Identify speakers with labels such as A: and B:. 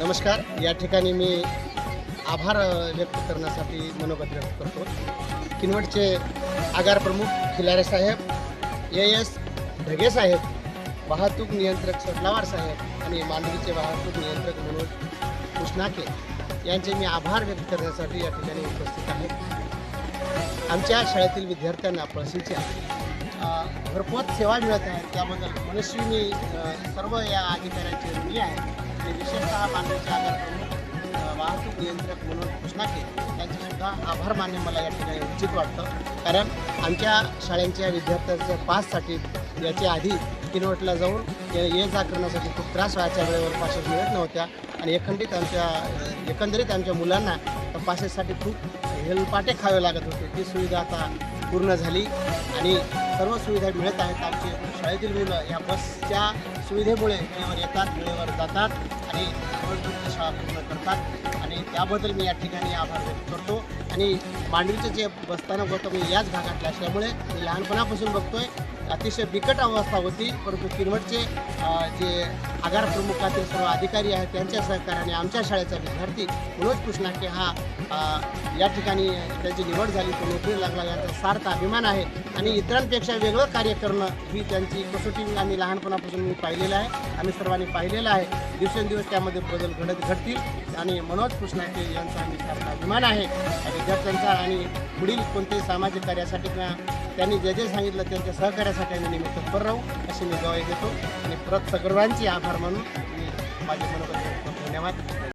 A: नमस्कार. या ठिकाणी मी आभार व्यक्त करण्यासाठी मनोगत व्यक्त करतो. किनवटचे आगार प्रमुख खिलारे साहेब ए एस ढगे साहेब वाहतूक नियंत्रक सटलावार साहेब आणि मांडवीचे वाहतूक नियंत्रक मनोज कृष्णाके यांचे मी आभार व्यक्त करण्यासाठी या ठिकाणी उपस्थित आहे. आमच्या शाळेतील विद्यार्थ्यांना प्रसिद्धी घरपोच सेवा मिळत आहे. त्याबद्दल मनस्वी मी सर्व या अधिकाऱ्यांचे ऋणी आहे. आणि विशेषतः मानवीचे आधार वाहतूक नियंत्रक म्हणून घोषणा केली. त्यांचेसुद्धा आभार मान्य मला या ठिकाणी उचित वाटतं. कारण आमच्या शाळेच्या विद्यार्थ्यांच्या पाससाठी याच्या आधी किनवटला जाऊन ये जा करण्यासाठी खूप त्रास व्हायच्या वेळेवर पासेस मिळत नव्हत्या. आणि एकंदरीत आमच्या एकंदरीत आमच्या मुलांना पासेससाठी खूप हेलपाटे खावे लागत होते. ती सुविधा आता पूर्ण झाली. आणि सर्व सुविधा मिळत आहेत. आमचे शाळेतील मुलं या बसच्या सुविधेमुळे वेळेवर येतात वेळेवर जातात. आणि रोजबरोज शाळा पूर्ण करतात. आणि त्याबद्दल मी या ठिकाणी आभार व्यक्त करतो. आणि मांडवीचं जे बसस्थानक होतं मी याच भागातलं असल्यामुळे मी लहानपणापासून बघतोय. अतिशय बिकट अवस्था होती परंतु किनवटचे जे आगार प्रमुखातील सर्व अधिकारी आहेत त्यांच्या सहकार्याने आमच्या शाळेचा विद्यार्थी मनोज कृष्णाके हा या ठिकाणी त्याची निवड झाली. तो नोकरी लागला याचा सार्थ अभिमान आहे. आणि इतरांपेक्षा वेगळं कार्य करणं ही त्यांची कसोटी. आम्ही लहानपणापासून मी पाहिलेलं आहे. आम्ही सर्वांनी पाहिलेलं आहे. दिवसेंदिवस त्यामध्ये बदल घडत घडतील. आणि मनोज कृष्णाके यांचा आम्ही सार्थ अभिमान आहे. विद्यार्थ्यांचा आणि पुढील कोणत्याही सामाजिक कार्यासाठी किंवा त्यांनी जे जे सांगितलं त्यांच्या सहकार्यासाठी आम्ही निमित्त पर राहू अशी मी गवाही देतो. आणि परत सर्वांची आभार मानून मी माझे मनोगत धन्यवाद.